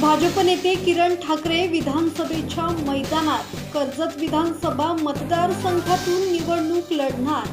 भाजप नेते किरण ठाकरे विधानसभेच्या मैदानात कर्जत विधानसभा मतदारसंघातून निवडणूक लढणार.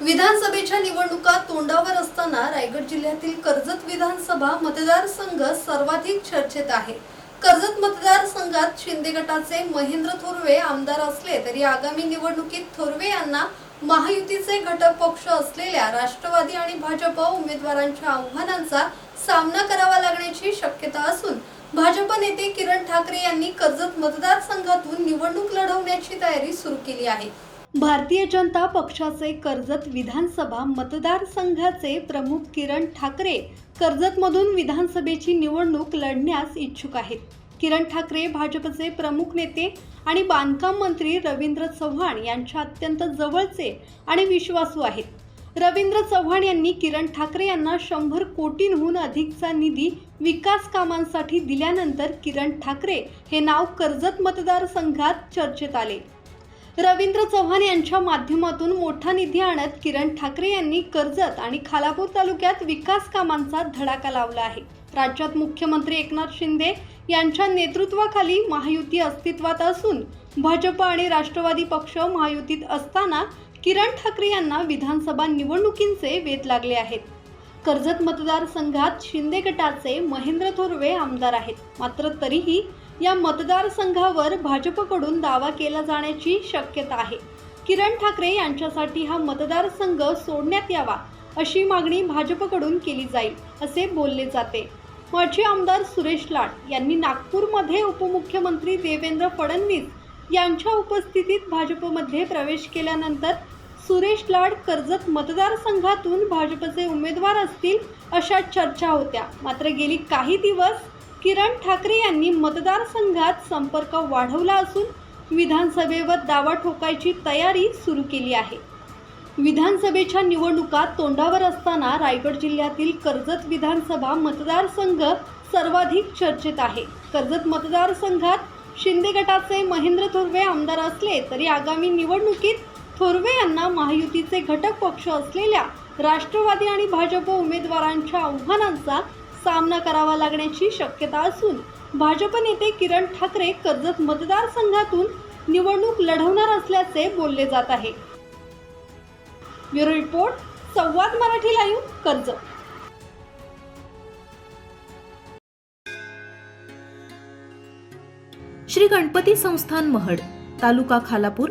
विधानसभेच्या निवडणुका तोंडावर असताना रायगड जिल्ह्यातील कर्जत विधानसभा मतदारसंघ सर्वाधिक चर्चेत आहे. कर्जत मतदारसंघात शिंदे गटाचे महेंद्र थोरवे आमदार असले तरी आगामी निवडणुकीत थोरवे यांना महायुतीचे घटक पक्ष असलेल्या राष्ट्रवादी आणि भाजप उमेदवारांच्या आव्हानांचा सामना करावा लागण्याची शक्यता असून भाजप नेते किरण ठाकरे यांनी कर्जत मतदारसंघातून निवडणूक लढवण्याची तयारी सुरू केली आहे. भारतीय जनता पक्षाचे कर्जत विधानसभा मतदारसंघाचे प्रमुख किरण ठाकरे कर्जतमधून विधानसभेची निवडणूक लढण्यास इच्छुक आहेत. किरण ठाकरे भाजपचे प्रमुख नेते आणि बांधकाम मंत्री रवींद्र चव्हाण यांच्या अत्यंत जवळचे आणि विश्वासू आहेत. रवींद्र चव्हाण यांनी किरण ठाकरे यांना शंभर कोटींहून अधिकचा निधी विकास कामांसाठी दिल्यानंतर किरण ठाकरे हे नाव कर्जत मतदारसंघात चर्चेत आले. रवींद्र चव्हाण यांच्या माध्यमातून मोठा निधी आणत किरण ठाकरे यांनी कर्जत आणि खालापूर तालुक्यात विकास कामांचा धडाका लावला आहे. राज्यात मुख्यमंत्री एकनाथ शिंदे यांच्या नेतृत्वाखाली महायुती अस्तित्वात असून भाजप आणि राष्ट्रवादी पक्ष महायुतीत असताना किरण ठाकरे यांना विधानसभा निवडणुकींचे वेध लागले आहेत. कर्जत मतदारसंघात शिंदे गटाचे महेंद्र थोरवे आमदार आहेत. मात्र तरीही या मतदारसंघावर भाजपकडून दावा केला जाण्याची शक्यता आहे. किरण ठाकरे यांच्यासाठी हा मतदारसंघ सोडण्यात यावा अशी मागणी भाजपकडून केली जाईल असे बोलले जाते. माजी आमदार सुरेश लाड यांनी नागपूरमध्ये उपमुख्यमंत्री देवेंद्र फडणवीस यांच्या उपस्थितीत भाजपमध्ये प्रवेश केल्यानंतर सुरेश लाड कर्जत मतदारसंघातून भाजपचे उमेदवार असतील अशा चर्चा होत्या. मात्र गेली काही दिवस किरण ठाकरे यांनी मतदारसंघात संपर्क वाढवला असून विधानसभेवर दावा ठोकायची तयारी सुरू केली आहे. विधानसभेच्या निवडणुका तोंडावर असताना रायगड जिल्ह्यातील कर्जत विधानसभा मतदारसंघ सर्वाधिक चर्चेत आहे. कर्जत मतदारसंघात शिंदे गटाचे महेंद्र थोरवे आमदार असले तरी आगामी निवडणुकीत थोरवे यांना महायुतीचे घटक पक्ष असलेल्या राष्ट्रवादी आणि भाजप उमेदवारांच्या आव्हानांचा सामना करावा लागण्याची शक्यता असून भाजप नेते किरण ठाकरे कर्जत मतदारसंघातून निवडणूक लढवणार असल्याचे बोलले जात आहे. Bureau report Samvad Marathi live Karjat. Shri Ganpati Sansthan Mahad taluka Khalapur